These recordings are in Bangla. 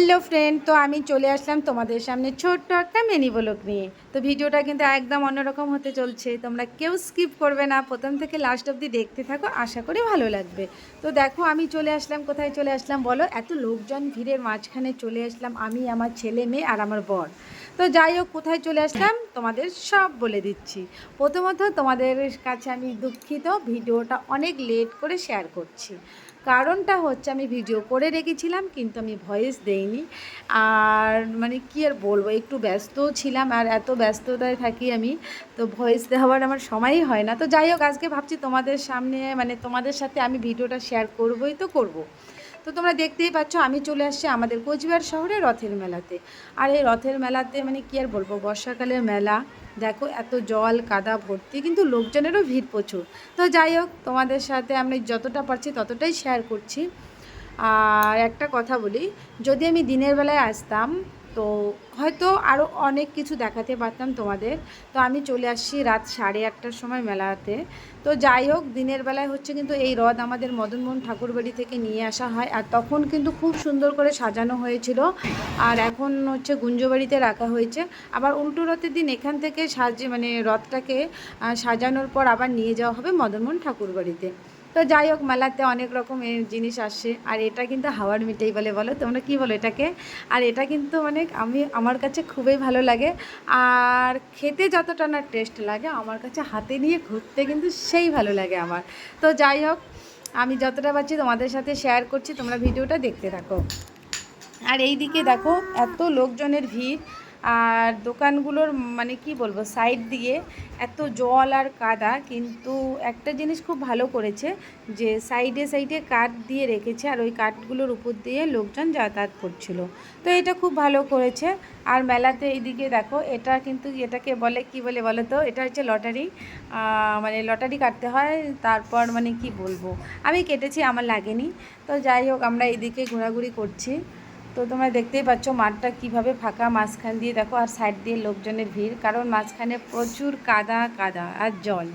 হ্যালো ফ্রেন্ড, তো আমি চলে আসলাম তোমাদের সামনে ছোট্ট একটা মিনি ব্লগ নিয়ে। তো ভিডিওটা কিন্তু একদম অন্যরকম হতে চলছে। তোমরা কেউ স্কিপ করবে না। প্রথম থেকে লাস্ট অবধি দেখতে থাকো, আশা করি ভালো লাগবে। তো দেখো, আমি চলে আসলাম। কোথায় চলে আসলাম বলো? এত লোকজন ভিড়ের মাঝখানে চলে আসলাম। আমি, আমার ছেলে, মেয়ে আর আমার বর। তো যাই হোক, কোথায় চলে আসলাম? তোমাদের সব বলে দিচ্ছি। প্রথমত তোমাদের কাছে আমি দুঃখিত, ভিডিওটা অনেক লেট করে শেয়ার করছি। কারণটা হচ্ছে আমি ভিডিও করে রেখেছিলাম, কিন্তু আমি ভয়েস দেইনি। আর মানে কি আর বলব, একটু ব্যস্তও ছিলাম আর এত ব্যস্ততায় থাকি আমি, তো ভয়েস দেওয়ার আমার সময়ই হয় না। তো যাই হোক, আজকে ভাবছি তোমাদের সামনে মানে তোমাদের সাথে আমি ভিডিওটা শেয়ার করবোই তো করব। তো তোমরা দেখতেই পাচ্ছ, আমি চলে আসছি আমাদের কোচবিহার শহরে রথের মেলাতে। আর এই রথের মেলাতে মানে কি আর বলব, বর্ষাকালের মেলা, দেখো এত জল, কাদা ভর্তি, কিন্তু লোকজনেরও ভিড় প্রচুর। তো যাই হোক, তোমাদের সাথে আমি যতটা পারছি ততটাই শেয়ার করছি। আর একটা কথা বলি, যদি আমি দিনের বেলায় আসতাম তো হয়তো আরও অনেক কিছু দেখাতে পারতাম তোমাদের। তো আমি চলে আসছি রাত সাড়ে আটটার সময় মেলাতে। তো যাই হোক, দিনের বেলায় হচ্ছে কিন্তু এই রথ আমাদের মদনমোহন ঠাকুরবাড়ি থেকে নিয়ে আসা হয়। আর তখন কিন্তু খুব সুন্দর করে সাজানো হয়েছিল। আর এখন হচ্ছে গুঞ্জবাড়িতে রাখা হয়েছে। আবার উল্টো রথের দিন এখান থেকে সাজে মানে রথটাকে সাজানোর পর আবার নিয়ে যাওয়া হবে মদনমোহন ঠাকুরবাড়িতে। তো যাই হোক, মেলাতে অনেক রকম জিনিস আসে। আর এটা কিন্তু হাওয়ার মিঠাই বলে বলো, তোমরা কি বলো এটাকে? আর এটা কিন্তু মানে আমি, আমার কাছে খুবই ভালো লাগে। আর খেতে যতটা না টেস্ট লাগে, আমার কাছে হাতে নিয়ে ঘুরতে কিন্তু সেই ভালো লাগে আমার। তো যাই হোক, আমি যতটা পারছি তোমাদের সাথে শেয়ার করছি, তোমরা ভিডিওটা দেখতে থাকো। আর এই দিকে দেখো, এত লোকজনের ভিড়। আর দোকানগুলোর মানে কি বলব সাইড দিয়ে এত জল আর কাদা, কিন্তু একটা জিনিস খুব ভালো করেছে যে সাইডে সাইডে কাঠ দিয়ে রেখেছে আর ওই কাঠগুলোর উপর দিয়ে লোকজন যাতায়াত করছিল। তো এটা খুব ভালো করেছে। আর মেলাতে এইদিকে দেখো, এটা কিন্তু এটাকে বলে, কি বলে বলো তো এটা হচ্ছে লটারি। মানে লটারি কাটতে হয়, তারপর মানে কি বলব, আমি কেটেছি, আমার লাগেনি। তো যাই হোক, আমরা এদিকে ঘোরাঘুরি করছি। তো তোমরা দেখতেই পাচ্ছ মাঠটা কীভাবে ফাঁকা, মাঝখান দিয়ে দেখো আর সাইড দিয়ে লোকজনের ভিড়, কারণ মাঝখানে প্রচুর কাদা কাদা আর জল।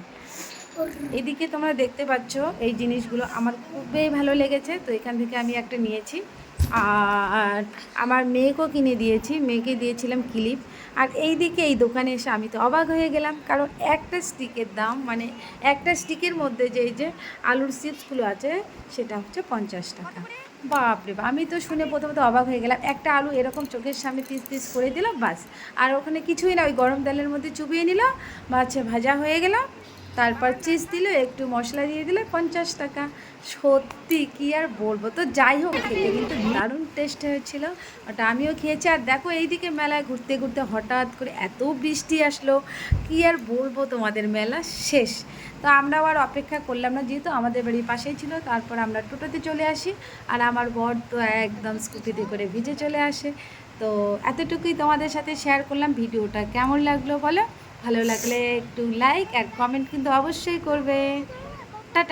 এদিকে তোমরা দেখতে পাচ্ছ এই জিনিসগুলো, আমার খুবই ভালো লেগেছে, তো এখান থেকে আমি একটা নিয়েছি। আর আমার মেয়েকেও কিনে দিয়েছি, মেয়েকে দিয়েছিলাম ক্লিপ। আর এই দিকে এই দোকানে এসে আমি তো অবাক হয়ে গেলাম, কারণ একটা স্টিকের দাম মানে একটা স্টিকের মধ্যে যে যে আলুর চিপসগুলো আছে, সেটা হচ্ছে পঞ্চাশ টাকা। বাপরে বাপ, আমি তো শুনে প্রথমত অবাক হয়ে গেলাম। একটা আলু এরকম চোখের সামনে পিস পিস করে দিলাম বাস। আর ওখানে কিছুই না, ওই গরম তেলের মধ্যে চুবিয়ে নিল মাছে ভাজা হয়ে গেল। তারপর চিজ দিল, একটু মশলা দিয়ে দিলে, পঞ্চাশ টাকা। সত্যি কি আর বলব? তো যাই হোক, খেতে কিন্তু দারুণ টেস্ট হয়েছিল। ওটা আমিও খেয়েছি। আর দেখো, এইদিকে মেলায় ঘুরতে ঘুরতে হঠাৎ করে এত বৃষ্টি আসলো। কি আর বলব তোমাদের, মেলা শেষ। তো আমরা আবার অপেক্ষা করলাম না, যেহেতু আমাদের বাড়ির পাশেই ছিল, তারপর আমরা টোটোতে চলে আসি। আর আমার বর তো একদম স্কুটিতে করে ভিজে চলে আসে। তো এতটুকুই তোমাদের সাথে শেয়ার করলাম। ভিডিওটা কেমন লাগল বলো? ভালো লাগলে একটু লাইক আর কমেন্ট কিন্তু অবশ্যই করবে। টাটা।